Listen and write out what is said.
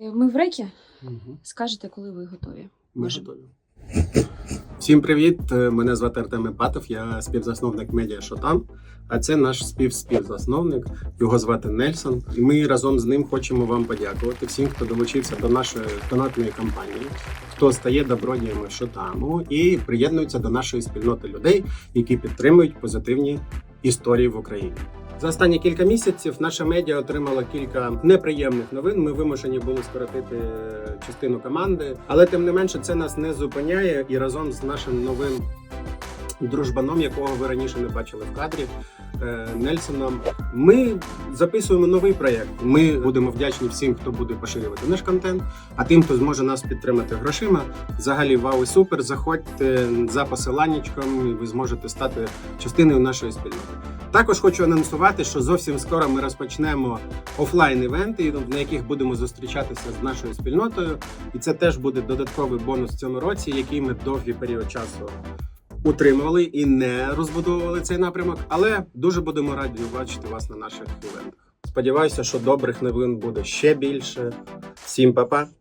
Ми в рекі. Мгм. Скажете, коли ви готові. Ми Може. готові. Всім привіт! Е, Мене звати Артем Іпатов, я співзасновник медіа Шотам. А це наш співспівзасновник. Його звати Нельсон. І ми разом з ним хочемо вам подякувати всім, хто долучився до нашої донатної кампанії, хто стає добродіями Шотаму і приєднується до нашої спільноти людей, які підтримують позитивні історії в Україні. За останні кілька місяців наша медіа отримала кілька неприємних новин. Ми вимушені були скоротити частину команди, але тим не менше це нас не зупиняє. І разом з нашим новим дружбаном, якого ви раніше не бачили в кадрі, е, Нельсоном, ми записуємо новий проєкт. Ми будемо вдячні всім, хто буде поширювати наш контент. А тим, хто зможе нас підтримати грошима, взагалі вау і супер. Заходьте за посиланнячком, і ви зможете стати частиною нашої спільноти. Також хочу анонсувати, що зовсім скоро ми розпочнемо офлайн івенти, на яких будемо зустрічатися з нашою спільнотою. І це теж буде додатковий бонус в цьому році, який ми довгий період часу утримували і не розбудовували цей напрямок. Але дуже будемо раді бачити вас на наших івентах. Сподіваюся, що добрих новин буде ще більше. Всім па-па!